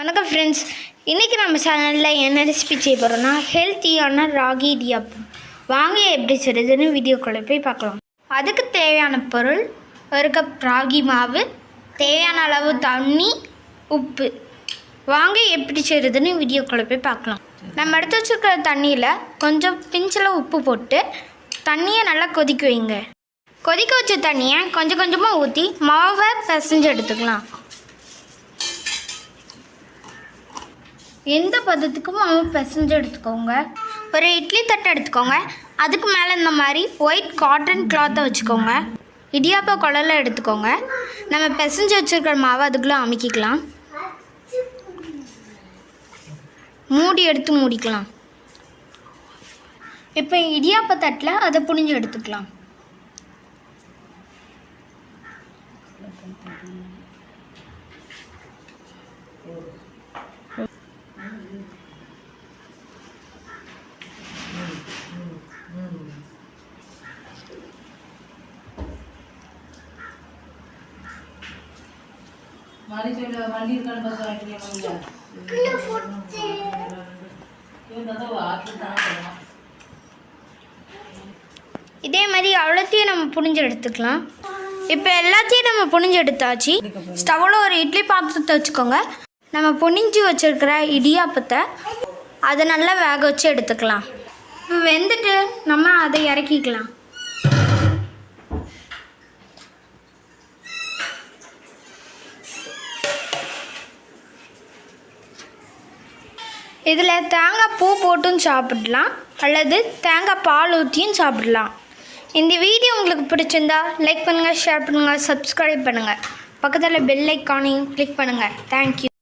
வணக்கம் ஃப்ரெண்ட்ஸ் இன்றைக்கி நம்ம சேனலில் என்ன ரெசிபி செய்ய போகிறோம்னா ஹெல்த்தியான ராகி இடியாப்பம். வாங்க எப்படி செய்கிறதுன்னு வீடியோக்குள்ளே போய் பார்க்கலாம். அதுக்கு தேவையான பொருள் ஒரு கப் ராகி மாவு தேவையான அளவு தண்ணி உப்பு. வாங்க எப்படி செய்கிறதுன்னு வீடியோக்குள்ளே போய் பார்க்கலாம். நம்ம எடுத்து வச்சுருக்கிற தண்ணியில் கொஞ்சம் பிஞ்சில் உப்பு போட்டு தண்ணியை நல்லா கொதிக்க வைங்க. கொதிக்க வச்ச தண்ணியை கொஞ்சம் கொஞ்சமாக ஊற்றி மாவை பிசைஞ்சு எடுத்துக்கலாம். எந்த பதத்துக்கும் அவன் பிசைஞ்சு எடுத்துக்கோங்க. ஒரு இட்லி தட்டை எடுத்துக்கோங்க. அதுக்கு மேலே இந்த மாதிரி ஒயிட் காட்டன் கிளாத்தை வச்சுக்கோங்க. இடியாப்பா குழலை எடுத்துக்கோங்க. நம்ம பிசைஞ்சு வச்சுருக்கிற மாவை அதுக்குள்ளே அமுக்கிக்கலாம். மூடி எடுத்து மூடிக்கலாம். இப்போ இடியாப்ப தட்டில் அதை புழிஞ்சு எடுத்துக்கலாம். மாறி வண்டி இருக்கான்னு பார்த்து இதே மாதிரி அவ்வளோத்தையும் நம்ம புழிஞ்சு எடுத்துக்கலாம். இப்போ எல்லாத்தையும் நம்ம புழிஞ்சு எடுத்தாச்சு. ஸ்டவ்வில் ஒரு இட்லி பாத்திரத்தை வச்சுக்கோங்க. நம்ம புழிஞ்சு வச்சுருக்கிற இடியாப்பத்தை அதை நல்லா வேக வச்சு எடுத்துக்கலாம். வெந்துட்டு நம்ம அதை இறக்கிக்கலாம். இதில் தேங்காய் பூ போட்டும் சாப்பிடலாம் அல்லது தேங்காய் பால் ஊற்றியும் சாப்பிடலாம். இந்த வீடியோ உங்களுக்கு பிடிச்சிருந்தா லைக் பண்ணுங்கள் ஷேர் பண்ணுங்கள் சப்ஸ்கிரைப் பண்ணுங்கள் பக்கத்தில் பெல் ஐக்கானையும் கிளிக் பண்ணுங்கள் தேங்க்யூ